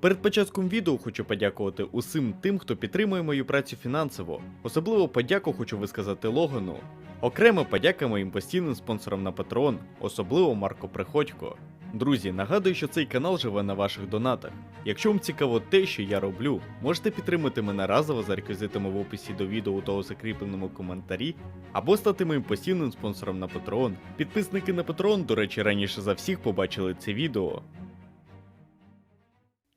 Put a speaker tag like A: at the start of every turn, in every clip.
A: Перед початком відео хочу подякувати усім тим, хто підтримує мою працю фінансово. Особливо подяку хочу висказати Логану. Окремо подяка моїм постійним спонсорам на Patreon, особливо Марко Приходько. Друзі, нагадую, що цей канал живе на ваших донатах. Якщо вам цікаво те, що я роблю, можете підтримати мене разово за реквізитами в описі до відео у закріпленому коментарі, або стати моїм постійним спонсором на Patreon. Підписники на Patreon, до речі, раніше за всіх побачили це відео.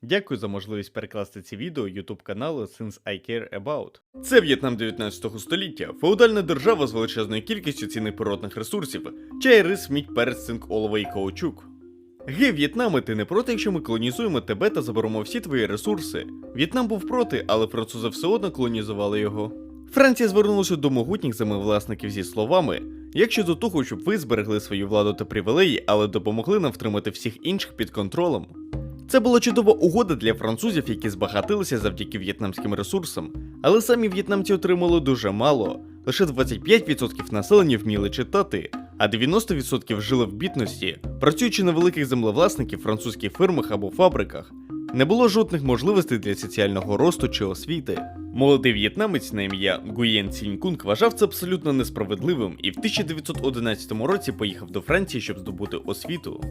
A: Дякую за можливість перекласти ці відео YouTube каналу Since I Care About. Це В'єтнам 19 століття, феодальна держава з величезною кількістю цінних природних ресурсів: чай, рис, мідь, перець, цинк, олово і каучук. Гей, В'єтнаме, ти не проти, якщо ми колонізуємо тебе та заберемо всі твої ресурси. В'єтнам був проти, але французи все одно колонізували його. Франція звернулася до могутніх землевласників зі словами: як щодо того, щоб ви зберегли свою владу та привілеї, але допомогли нам втримати всіх інших під контролем. Це була чудова угода для французів, які збагатилися завдяки в'єтнамським ресурсам, але самі в'єтнамці отримали дуже мало. Лише 25% населення вміли читати, а 90% жили в бідності, працюючи на великих землевласників, французьких фірмах або фабриках. Не було жодних можливостей для соціального росту чи освіти. Молодий в'єтнамець на ім'я Гуєн Цінькунг вважав це абсолютно несправедливим і в 1911 році поїхав до Франції, щоб здобути освіту.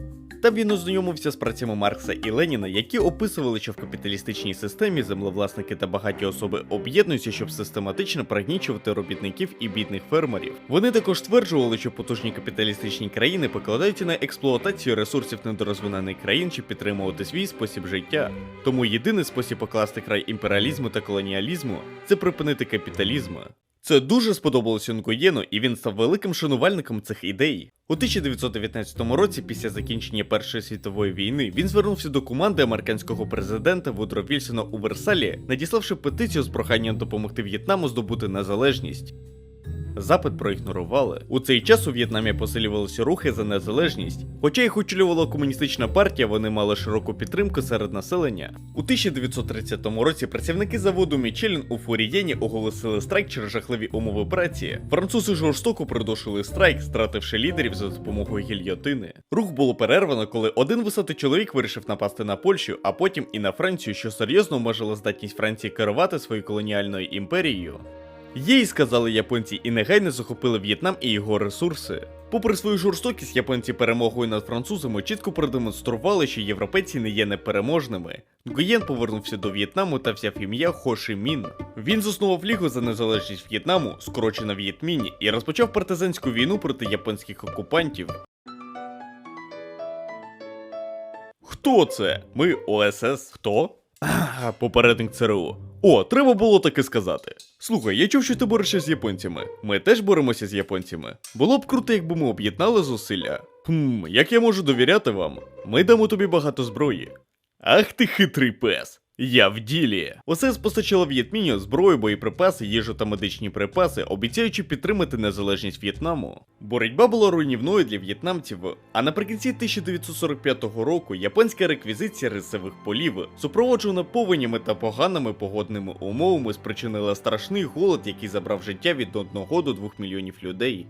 A: Там він ознайомився з працями Маркса і Леніна, які описували, що в капіталістичній системі землевласники та багаті особи об'єднуються, щоб систематично пригнічувати робітників і бідних фермерів. Вони також стверджували, що потужні капіталістичні країни покладаються на експлуатацію ресурсів недорозвинених країн, щоб підтримувати свій спосіб життя. Тому єдиний спосіб покласти край імперіалізму та колоніалізму це припинити капіталізм. Це дуже сподобалося Нгуєну, і він став великим шанувальником цих ідей. У 1919 році, після закінчення Першої світової війни, він звернувся до команди американського президента Вудро Вільсона у Версалі, надіславши петицію з проханням допомогти В'єтнаму здобути незалежність. Запит проігнорували. У цей час у В'єтнамі посилювалися рухи за незалежність. Хоча їх очолювала комуністична партія, вони мали широку підтримку серед населення. У 1930 році працівники заводу Мічелін у Фурієні оголосили страйк через жахливі умови праці. Французи жорстоко придушили страйк, стративши лідерів за допомогою гільйотини. Рух було перервано, коли один високий чоловік вирішив напасти на Польщу, а потім і на Францію, що серйозно обмежило здатність Франції керувати своєю колоніальною імперією. Їй сказали японці і негайно захопили В'єтнам і його ресурси. Попри свою жорстокість, японці перемогою над французами чітко продемонстрували, що європейці не є непереможними. Нгуєн повернувся до В'єтнаму та взяв ім'я Хо Мін. Він заснував Лігу за незалежність В'єтнаму, скорочена В'єтміні, і розпочав партизанську війну проти японських окупантів. Хто це? Ми ОСС. Хто? Попередник ЦРУ. О, треба було таки сказати. Слухай, я чув, що ти борешся з японцями. Ми теж боремося з японцями. Було б круто, якби ми об'єднали зусилля. Хм, як я можу довіряти вам? Ми дамо тобі багато зброї. Ах ти хитрий пес. Я в ділі. ОСС постачала В'єтміню зброю, боєприпаси, їжу та медичні припаси, обіцяючи підтримати незалежність В'єтнаму. Боротьба була руйнівною для в'єтнамців, а наприкінці 1945 року японська реквізиція рисових полів, супроводжена повенями та поганими погодними умовами, спричинила страшний голод, який забрав життя від 1 до 2 мільйонів людей.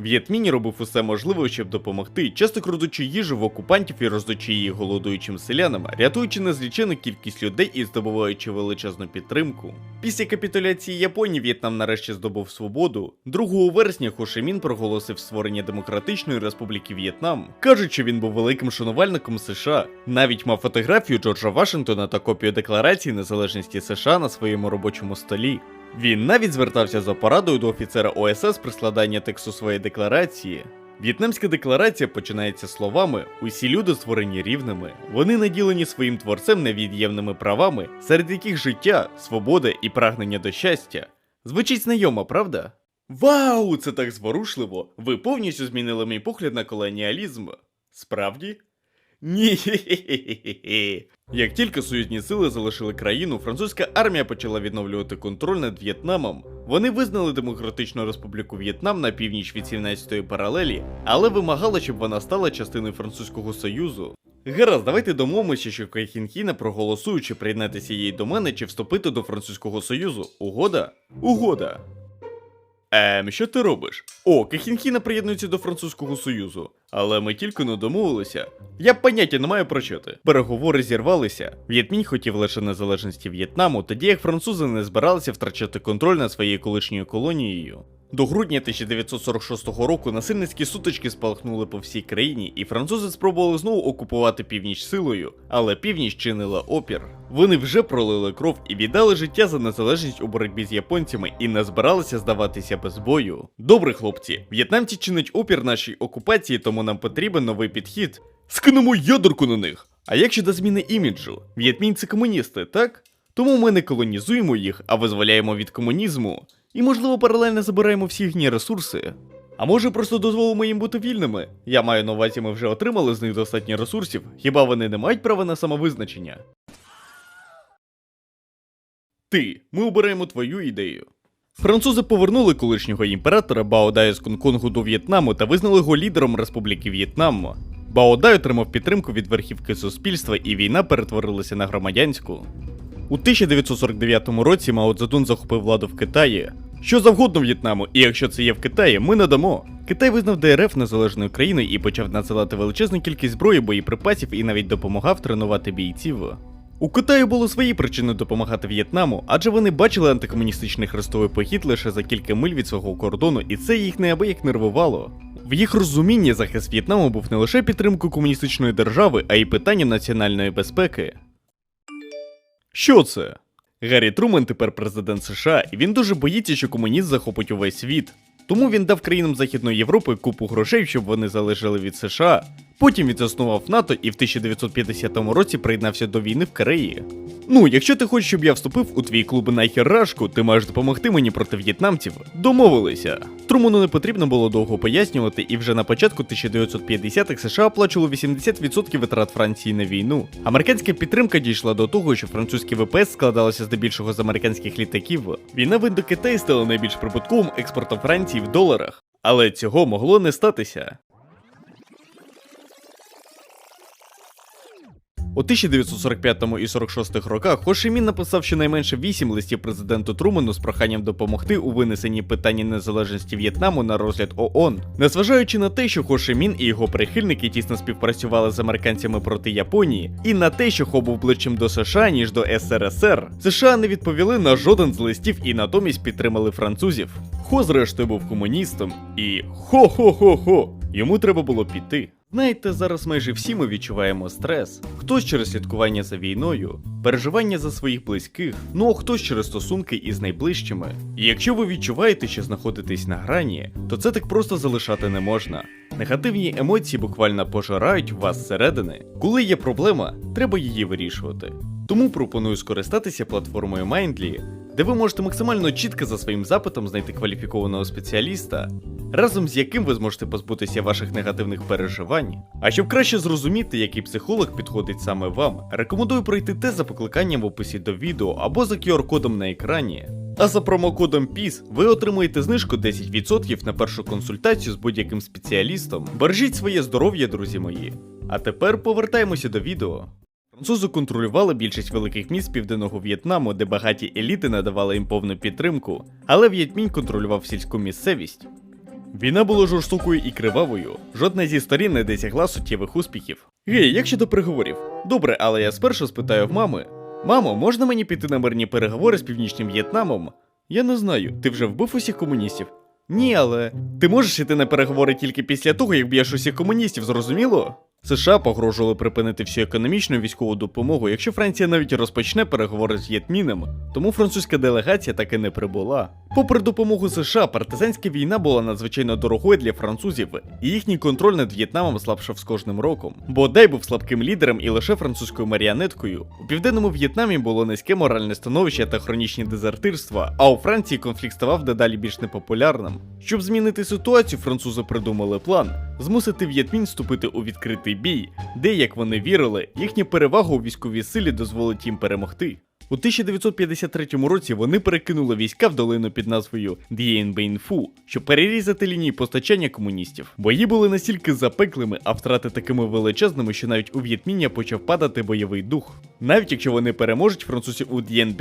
A: В'єтмінь робив усе можливе, щоб допомогти, часто крадучи їжу в окупантів і роздачи її голодуючим селянам, рятуючи незлічену кількість людей і здобуваючи величезну підтримку. Після капітуляції Японії В'єтнам нарешті здобув свободу. 2 вересня Хошимін проголосив створення Демократичної Республіки В'єтнам. Кажуть, що він був великим шанувальником США, навіть мав фотографію Джорджа Вашингтона та копію декларації незалежності США на своєму робочому столі. Він навіть звертався за порадою до офіцера ОСС при складанні тексту своєї декларації. В'єтнамська декларація починається словами: усі люди створені рівними, вони наділені своїм творцем невід'ємними правами, серед яких життя, свобода і прагнення до щастя. Звучить знайомо, правда? Вау, це так зворушливо! Ви повністю змінили мій погляд на колоніалізм. Справді? Ні. Як тільки союзні сили залишили країну, французька армія почала відновлювати контроль над В'єтнамом. Вони визнали Демократичну Республіку В'єтнам на північ від 17-ї паралелі, але вимагали, щоб вона стала частиною Французького Союзу. Гаразд, давайте домовимося, що Кайхінхіна проголосує, чи приєднатися їй до мене, чи вступити до Французького Союзу. Угода? Угода. Ем, що ти робиш? О, Кахінхіна приєднується до французького союзу. Але ми тільки не домовилися. Я поняття не маю про що ти. Переговори зірвалися. В'єтмінь хотів лише незалежності В'єтнаму, тоді як французи не збиралися втрачати контроль над своєю колишньою колонією. До грудня 1946 року насильницькі сутички спалахнули по всій країні, і французи спробували знову окупувати північ силою, але північ чинила опір. Вони вже пролили кров і віддали життя за незалежність у боротьбі з японцями і не збиралися здаватися без бою. Добре, хлопці, в'єтнамці чинять опір нашій окупації, тому нам потрібен новий підхід. Скинемо ядерку на них. А як щодо зміни іміджу? В'єтмінці комуністи, так? Тому ми не колонізуємо їх, а визволяємо від комунізму. І, можливо, паралельно забираємо всі їхні ресурси. А може просто дозволимо їм бути вільними? Я маю на увазі, ми вже отримали з них достатньо ресурсів, хіба вони не мають права на самовизначення? Ти, ми обираємо твою ідею. Французи повернули колишнього імператора Баодай з Конконгу до В'єтнаму та визнали його лідером Республіки В'єтнам. Баодай отримав підтримку від верхівки суспільства, і війна перетворилася на громадянську. У 1949 році Мао Цзедун захопив владу в Китаї. Що завгодно В'єтнаму, і якщо це є в Китаї, ми надамо. Китай визнав ДРФ незалежною країною і почав надсилати величезну кількість зброї, боєприпасів і навіть допомагав тренувати бійців. У Китаю були свої причини допомагати В'єтнаму, адже вони бачили антикомуністичний хрестовий похід лише за кілька миль від свого кордону, і це їх неабияк нервувало. В їх розумінні захист В'єтнаму був не лише підтримкою комуністичної держави, а й питанням національної безпеки. Що це? Гаррі Трумен тепер президент США, і він дуже боїться, що комуніст захопить увесь світ. Тому він дав країнам Західної Європи купу грошей, щоб вони залежали від США. Потім він заснував НАТО і в 1950 році приєднався до війни в Кореї. Ну, якщо ти хочеш, щоб я вступив у твій клуб нахер рашку, ти маєш допомогти мені проти в'єтнамців. Домовилися. Труману не потрібно було довго пояснювати, і вже на початку 1950-х США оплачували 80% витрат Франції на війну. Американська підтримка дійшла до того, що французькі ВПС складалося здебільшого з американських літаків. Війна в Індокитаї стала найбільш прибутковим експортом Франції в доларах. Але цього могло не статися. У 1945 і 46 роках Хо Ші Мін написав щонайменше 8 листів президенту Труману з проханням допомогти у винесенні питання незалежності В'єтнаму на розгляд ООН. Незважаючи на те, що Хо Ші Мін і його прихильники тісно співпрацювали з американцями проти Японії, і на те, що Хо був ближчим до США, ніж до СРСР, США не відповіли на жоден з листів і натомість підтримали французів. Хо, зрештою, був комуністом, і хо-хо-хо-хо, йому треба було піти. Знаєте, зараз майже всі ми відчуваємо стрес. Хтось через слідкування за війною, переживання за своїх близьких, ну а хтось через стосунки із найближчими. І якщо ви відчуваєте, що знаходитесь на грані, то це так просто залишати не можна. Негативні емоції буквально пожирають вас зсередини. Коли є проблема, треба її вирішувати. Тому пропоную скористатися платформою Mindly, де ви можете максимально чітко за своїм запитом знайти кваліфікованого спеціаліста, разом з яким ви зможете позбутися ваших негативних переживань. А щоб краще зрозуміти, який психолог підходить саме вам, рекомендую пройти тест за покликанням в описі до відео або за QR-кодом на екрані. А за промокодом PIS ви отримаєте знижку 10% на першу консультацію з будь-яким спеціалістом. Бережіть своє здоров'я, друзі мої. А тепер повертаємося до відео. Французи контролювали більшість великих міст південного В'єтнаму, де багаті еліти надавали їм повну підтримку, але В'єтмінь контролював сільську місцевість. Війна була жорстокою і кривавою. Жодна зі сторін не досягла суттєвих успіхів. Гей, як щодо переговорів? Добре, але я спершу спитаю в мами: Мамо, можна мені піти на мирні переговори з північним В'єтнамом? Я не знаю, ти вже вбив усіх комуністів? Ні, але ти можеш іти на переговори тільки після того, як б'єш усіх комуністів, зрозуміло? США погрожували припинити всю економічну військову допомогу, якщо Франція навіть розпочне переговори з В'єтміном, тому французька делегація таки не прибула. Попри допомогу США, партизанська війна була надзвичайно дорогою для французів, і їхній контроль над В'єтнамом слабшав з кожним роком. Бодай був слабким лідером і лише французькою маріонеткою. У південному В'єтнамі було низьке моральне становище та хронічні дезертирства, а у Франції конфлікт ставав дедалі більш непопулярним. Щоб змінити ситуацію, французи придумали план змусити В'єтмінь вступити у відкритий бій, де, як вони вірили, їхня перевага у військовій силі дозволить їм перемогти. У 1953 році вони перекинули війська в долину під назвою Дien щоб перерізати лінії постачання комуністів. Бої були настільки запеклими, а втрати такими величезними, що навіть у В'єтміня почав падати бойовий дух. Навіть якщо вони переможуть французів у Дien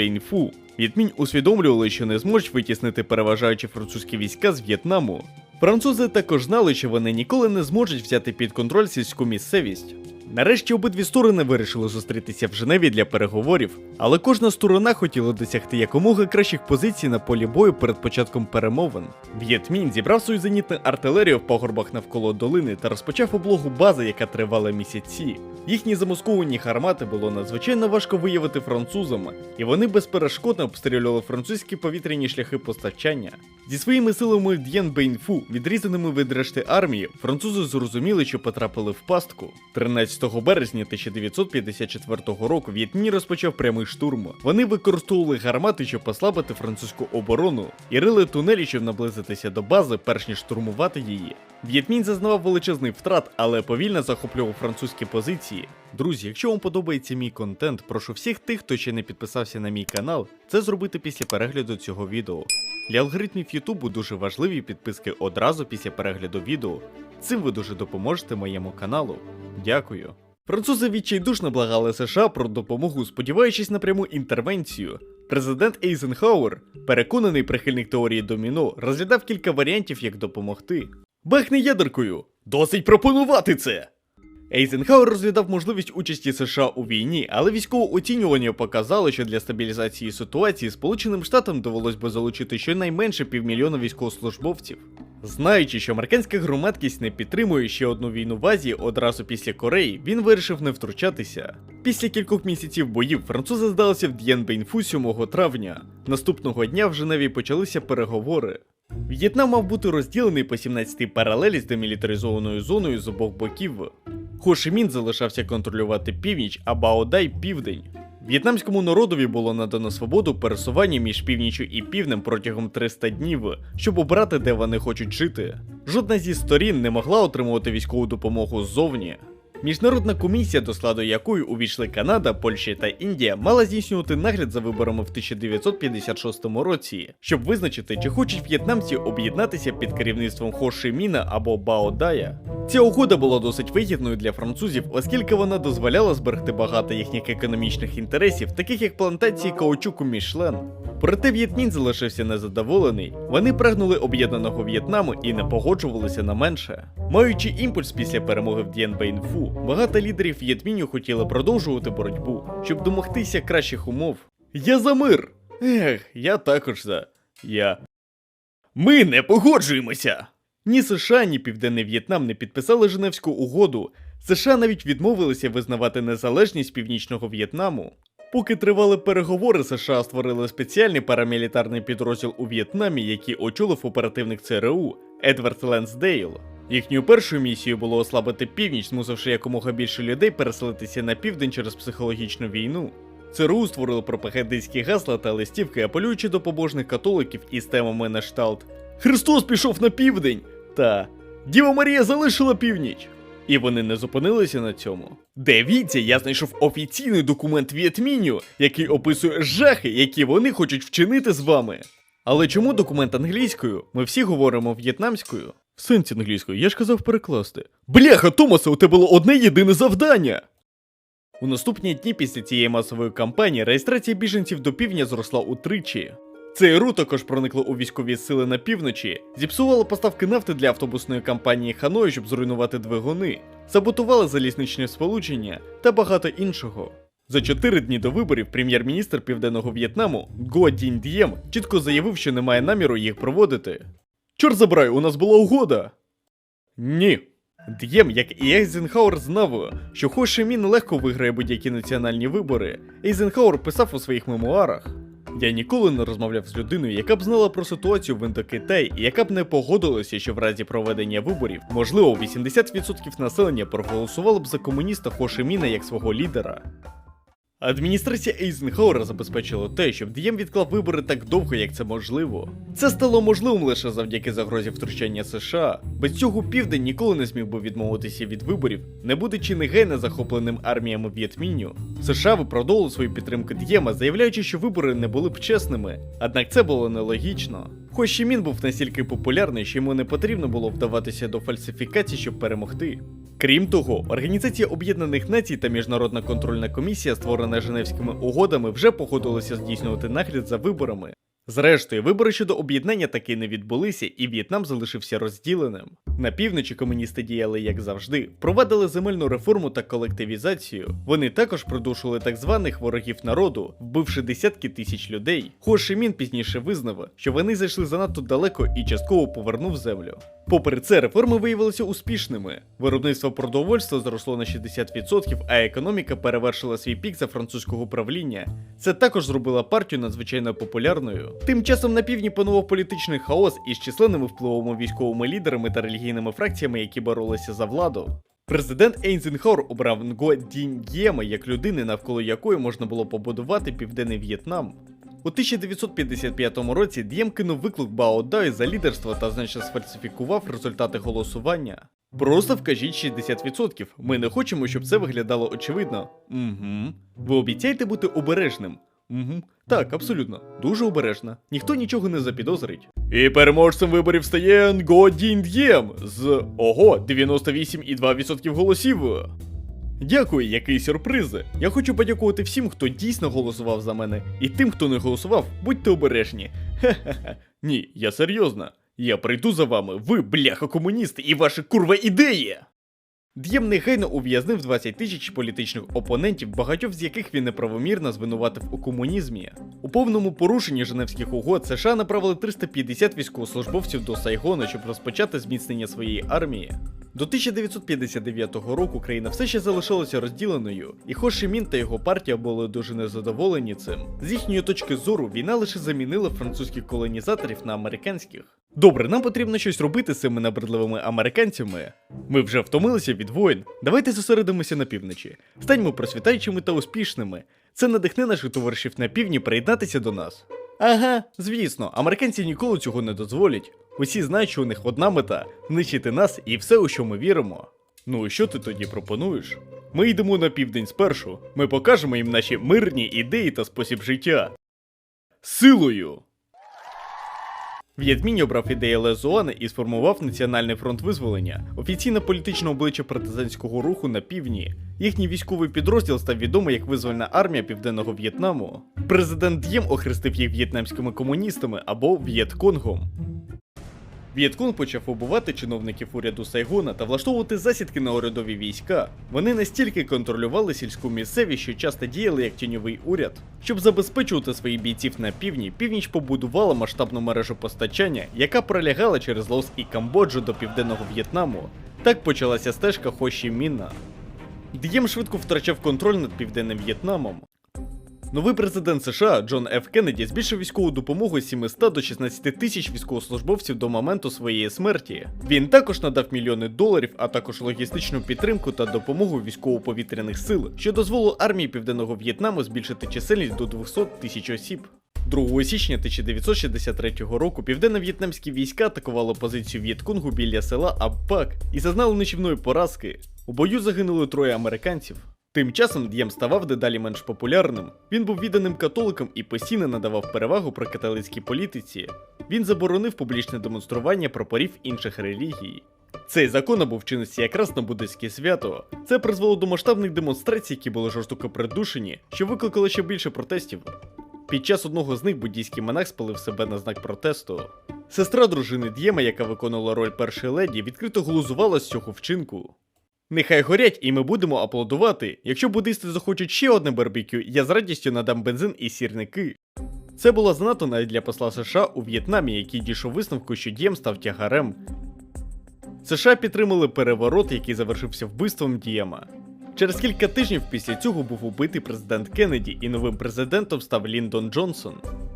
A: В'єтмінь усвідомлювали, що не зможуть витіснити переважаючі французькі війська з В'єтнаму. Французи також знали, що вони ніколи не зможуть взяти під контроль сільську місцевість. Нарешті обидві сторони вирішили зустрітися в Женеві для переговорів, але кожна сторона хотіла досягти якомога кращих позицій на полі бою перед початком перемовин. В'єтмінь зібрав свою зенітну артилерію в пагорбах навколо долини та розпочав облогу бази, яка тривала місяці. Їхні замасковані гармати було надзвичайно важко виявити французам, і вони безперешкодно обстрілювали французькі повітряні шляхи постачання. Зі своїми силами в Д'єн Бейнфу, відрізаними від решти армії, французи зрозуміли, що потрапили в пастку. 13 березня 1954 року В'єтні розпочав прямий штурм. Вони використовували гармати, щоб послабити французьку оборону, і рили тунелі, щоб наблизитися до бази, перш ніж штурмувати її. В'єтмінь зазнавав величезний втрат, але повільно захоплював французькі позиції. Друзі, якщо вам подобається мій контент, прошу всіх тих, хто ще не підписався на мій канал, це зробити після перегляду цього відео. Для алгоритмів Ютубу дуже важливі підписки одразу після перегляду відео. Цим ви дуже допоможете моєму каналу. Дякую. Французи відчайдушно благали США про допомогу, сподіваючись на пряму інтервенцію. Президент Ейзенхауер, переконаний прихильник теорії доміно, розглядав кілька варіантів, як допомогти. Бахни ядеркою! Досить пропонувати це! Ейзенхауер розглядав можливість участі США у війні, але військове оцінювання показало, що для стабілізації ситуації Сполученим Штатам довелось би залучити щонайменше півмільйона військовослужбовців. Знаючи, що американська громадськість не підтримує ще одну війну в Азії одразу після Кореї, він вирішив не втручатися. Після кількох місяців боїв французи здалися в Д'єнбейнфу 7 травня. Наступного дня в Женеві почалися переговори. В'єтнам мав бути розділений по 17 паралелі з демілітаризованою зоною з обох боків. Хо Ші Мін залишався контролювати північ, а Баодай південь. В'єтнамському народові було надано свободу пересування між північю і півднем протягом 300 днів, щоб обрати, де вони хочуть жити. Жодна зі сторін не могла отримувати військову допомогу ззовні. Міжнародна комісія, до складу якої увійшли Канада, Польща та Індія, мала здійснювати нагляд за виборами в 1956 році, щоб визначити, чи хочуть в'єтнамці об'єднатися під керівництвом Хо Ші Міна або Бао Дая. Ця угода була досить вигідною для французів, оскільки вона дозволяла зберегти багато їхніх економічних інтересів, таких як плантації каучуку Мішлен. Проте В'єтмін залишився незадоволений. Вони прагнули об'єднаного В'єтнаму і не погоджувалися на менше. Маючи імпульс після перемоги в Д'єн Багато лідерів В'єтміню хотіли продовжувати боротьбу, щоб домогтися кращих умов. Я за мир! Ех, я також за. Я. Ми не погоджуємося! Ні США, ні Південний В'єтнам не підписали Женевську угоду. США навіть відмовилися визнавати незалежність Північного В'єтнаму. Поки тривали переговори, США створили спеціальний парамілітарний підрозділ у В'єтнамі, який очолив оперативник ЦРУ Едвард Ленсдейл. Їхньою першою місією було ослабити північ, змусивши якомога більше людей переселитися на південь через психологічну війну. ЦРУ створили пропагандистські гасла та листівки, апелюючи до побожних католиків із темами на шталт Христос пішов на південь! Та Діва Марія залишила північ. І вони не зупинилися на цьому. Дивіться, я знайшов офіційний документ В'єтміню, який описує жахи, які вони хочуть вчинити з вами. Але чому документ англійською? Ми всі говоримо в'єтнамською. Сенсі англійською, я ж казав перекласти. Бляха, Томасе, у тебе було одне єдине завдання. У наступні дні після цієї масової кампанії реєстрація біженців до півдня зросла утричі. ЦРУ також проникло у військові сили на півночі, зіпсувало поставки нафти для автобусної компанії Ханой, щоб зруйнувати двигуни, саботували залізничне сполучення та багато іншого. За чотири дні до виборів прем'єр-міністр Південного В'єтнаму Го Дінь Д'єм чітко заявив, що немає наміру їх проводити. Чорт забирай, у нас була угода. Ні. Д'єм, як і Ейзенхауер, знав, що Хо Ші Мін легко виграє будь-які національні вибори. Ейзенхауер писав у своїх мемуарах. Я ніколи не розмовляв з людиною, яка б знала про ситуацію в Індокитаї і яка б не погодилася, що в разі проведення виборів, можливо, 80% населення проголосувало б за комуніста Хо Ші як свого лідера. Адміністрація Ейзенхауера забезпечила те, щоб Дієм відклав вибори так довго, як це можливо. Це стало можливим лише завдяки загрозі втручання США. Без цього південь ніколи не зміг би відмовитися від виборів, не будучи негайно захопленим арміями В'єтміню. США виправдовували свою підтримку Дієма, заявляючи, що вибори не були б чесними. Однак це було нелогічно. Хоч і Мін був настільки популярний, що йому не потрібно було вдаватися до фальсифікацій, щоб перемогти. Крім того, Організація Об'єднаних Націй та Міжнародна контрольна комісія, створена Женевськими угодами, вже погодилися здійснювати нагляд за виборами. Зрештою, вибори щодо об'єднання таки не відбулися, і В'єтнам залишився розділеним. На півночі комуністи діяли як завжди, провадили земельну реформу та колективізацію. Вони також придушили так званих ворогів народу, вбивши десятки тисяч людей. Хо Ші Мін пізніше визнав, що вони зайшли занадто далеко і частково повернув землю. Попри це, реформи виявилися успішними. Виробництво продовольства зросло на 60%, а економіка перевершила свій пік за французького правління. Це також зробило партію надзвичайно популярною. Тим часом на півдні панував політичний хаос із численними впливовими військовими лідерами та релігійними фракціями, які боролися за владу. Президент Ейнзенхаур обрав Нго Діньєма як людини, навколо якої можна було побудувати південний В'єтнам. У 1955 році Д'єм кинув виклик Бао Дай за лідерство та значно сфальсифікував результати голосування. Просто вкажіть 60%. Ми не хочемо, щоб це виглядало очевидно. Угу. Ви обіцяєте бути обережним. Угу. Так, абсолютно. Дуже обережно. Ніхто нічого не запідозрить. І переможцем виборів стає Нго Дін Д'єм з ого 98,2% голосів. Дякую, який сюрприз. Я хочу подякувати всім, хто дійсно голосував за мене, і тим, хто не голосував, будьте обережні. Хе-хе-хе. Ні, я серйозно. Я прийду за вами, ви, бляха комуністи, і ваші курва ідеї. Д'єм негайно ув'язнив 20 тисяч політичних опонентів, багатьох з яких він неправомірно звинуватив у комунізмі. У повному порушенні Женевських угод США направили 350 військовослужбовців до Сайгона, щоб розпочати зміцнення своєї армії. До 1959 року країна все ще залишалася розділеною, і Хо Ші Мін та його партія були дуже незадоволені цим. З їхньої точки зору війна лише замінила французьких колонізаторів на американських. Добре, нам потрібно щось робити з цими набридливими американцями. Ми вже втомилися від воїн. Давайте зосередимося на півночі. Станьмо просвітаючими та успішними. Це надихне наших товаришів на півдні приєднатися до нас. Ага, звісно, американці ніколи цього не дозволять. Усі знають, що у них одна мета знищити нас і все, у що ми віримо. Ну і що ти тоді пропонуєш? Ми йдемо на південь спершу. Ми покажемо їм наші мирні ідеї та спосіб життя. Силою! В'єтмінь обрав ідеї Лезуани і сформував Національний фронт визволення, офіційне політичне обличчя партизанського руху на півдні. Їхній військовий підрозділ став відомий як Визвольна армія Південного В'єтнаму. Президент Д'єм охрестив їх в'єтнамськими комуністами або В'єтконгом. В'єтконг почав убивати чиновників уряду Сайгона та влаштовувати засідки на урядові війська. Вони настільки контролювали сільську місцевість, що часто діяли як тіньовий уряд. Щоб забезпечувати своїх бійців на півдні, північ побудувала масштабну мережу постачання, яка пролягала через Лаос і Камбоджу до південного В'єтнаму. Так почалася стежка Хо Ші Мінна. Д'єм швидко втрачав контроль над південним В'єтнамом. Новий президент США Джон Ф. Кеннеді збільшив військову допомогу з 700 до 16 тисяч військовослужбовців до моменту своєї смерті. Він також надав мільйони доларів, а також логістичну підтримку та допомогу військово-повітряних сил, що дозволило армії Південного В'єтнаму збільшити чисельність до 200 тисяч осіб. 2 січня 1963 року південно-в'єтнамські війська атакували позицію В'єтконгу біля села Абпак і зазнали нищівної поразки. У бою загинули троє американців. Тим часом Д'єм ставав дедалі менш популярним. Він був відданим католиком і постійно надавав перевагу про католицькій політиці. Він заборонив публічне демонстрування прапорів інших релігій. Цей закон набув чинності якраз на буддистське свято. Це призвело до масштабних демонстрацій, які були жорстоко придушені, що викликало ще більше протестів. Під час одного з них буддійський монах спалив себе на знак протесту. Сестра дружини Д'єма, яка виконувала роль першої леді, відкрито глузувала з цього вчинку. Нехай горять, і ми будемо аплодувати. Якщо буддисти захочуть ще одне барбекю, я з радістю надам бензин і сірники. Це було занадто навіть для посла США у В'єтнамі, який дійшов висновку, що Дієм став тягарем. США підтримали переворот, який завершився вбивством Дієма. Через кілька тижнів після цього був убитий президент Кеннеді, і новим президентом став Ліндон Джонсон.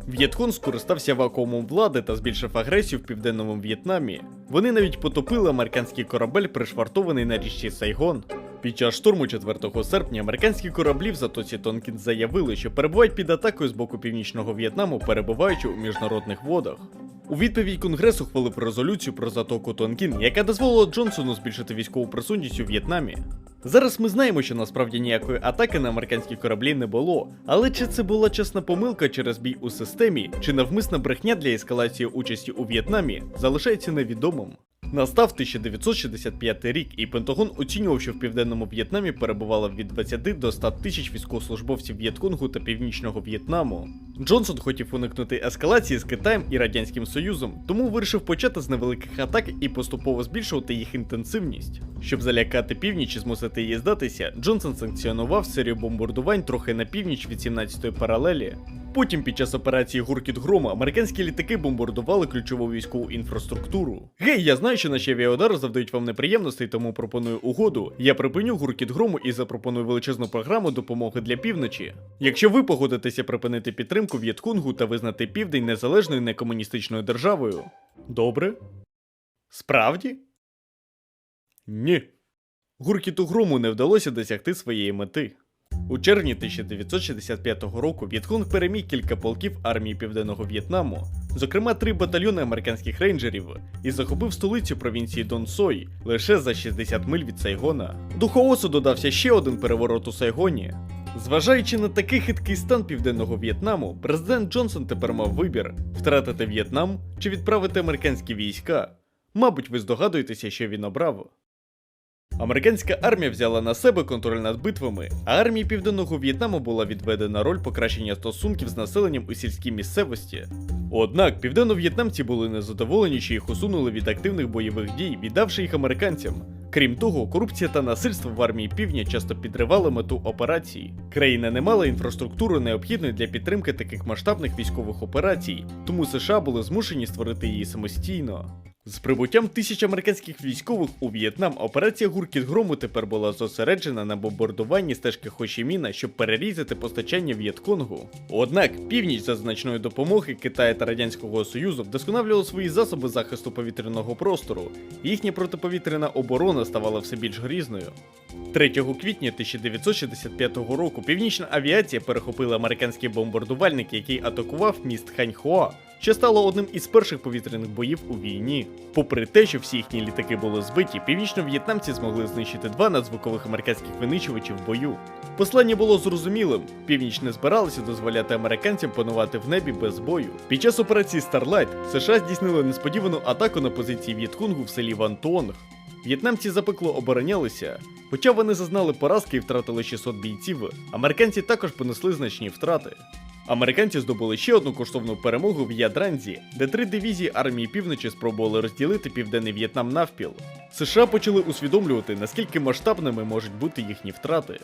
A: В'єткон скористався вакуумом влади та збільшив агресію в південному В'єтнамі. Вони навіть потопили американський корабель, пришвартований на річці Сайгон. Під час штурму 4 серпня американські кораблі в затоці Тонкін заявили, що перебувають під атакою з боку північного В'єтнаму, перебуваючи у міжнародних водах. У відповідь Конгрес ухвалив резолюцію про затоку Тонкін, яка дозволила Джонсону збільшити військову присутність у В'єтнамі. Зараз ми знаємо, що насправді ніякої атаки на американські кораблі не було, але чи це була чесна помилка через бій у системі, чи навмисна брехня для ескалації участі у В'єтнамі, залишається невідомим. Настав 1965 рік, і Пентагон оцінював, що в південному В'єтнамі перебувало від 20 до 100 тисяч військовослужбовців В'єтконгу та Північного В'єтнаму. Джонсон хотів уникнути ескалації з Китаєм і Радянським Союзом, тому вирішив почати з невеликих атак і поступово збільшувати їх інтенсивність. Щоб залякати північ і змусити її здатися, Джонсон санкціонував серію бомбардувань трохи на північ від 17-ї паралелі. Потім під час операції Гуркіт Грома американські літаки бомбардували ключову військову інфраструктуру. Гей, я знаю, що наші авіаудари завдають вам неприємностей, тому пропоную угоду. Я припиню Гуркіт Грому і запропоную величезну програму допомоги для півночі. Якщо ви погодитеся припинити підтримку В'єткунгу та визнати південь незалежною некомуністичною державою. Добре? Справді? Ні. Гуркіту Грому не вдалося досягти своєї мети. У червні 1965 року В'єтконг переміг кілька полків армії Південного В'єтнаму, зокрема три батальйони американських рейнджерів, і захопив столицю провінції Донсой лише за 60 миль від Сайгона. До хаосу додався ще один переворот у Сайгоні. Зважаючи на такий хиткий стан південного В'єтнаму, президент Джонсон тепер мав вибір: втратити В'єтнам чи відправити американські війська. Мабуть, ви здогадуєтеся, що він обрав. Американська армія взяла на себе контроль над битвами, а армії Південного В'єтнаму була відведена роль покращення стосунків з населенням у сільській місцевості. Однак південно-в'єтнамці були незадоволені, що їх усунули від активних бойових дій, віддавши їх американцям. Крім того, корупція та насильство в армії півдня часто підривали мету операцій. Країна не мала інфраструктури необхідної для підтримки таких масштабних військових операцій, тому США були змушені створити її самостійно. З прибуттям тисяч американських військових у В'єтнам операція Гуркіт Грому тепер була зосереджена на бомбардуванні стежки Хошіміна, щоб перерізати постачання В'єтконгу. Однак північ за значної допомоги Китаю та Радянського Союзу вдосконалювали свої засоби захисту повітряного простору. Їхня протиповітряна оборона ставала все більш грізною. 3 квітня 1965 року північна авіація перехопила американський бомбардувальник, який атакував міст Ханьхуа, що стало одним із перших повітряних боїв у війні. Попри те, що всі їхні літаки були збиті, північно-в'єтнамці змогли знищити два надзвукових американських винищувачі в бою. Послання було зрозумілим: північ не збиралися дозволяти американцям панувати в небі без бою. Під час операції Starlight США здійснили несподівану атаку на позиції В'єткунгу в селі Вантонг. В'єтнамці запекло оборонялися. Хоча вони зазнали поразки і втратили 600 бійців, американці також понесли значні втрати. Американці здобули ще одну коштовну перемогу в Ядранзі, де три дивізії армії півночі спробували розділити південний В'єтнам навпіл. США почали усвідомлювати, наскільки масштабними можуть бути їхні втрати.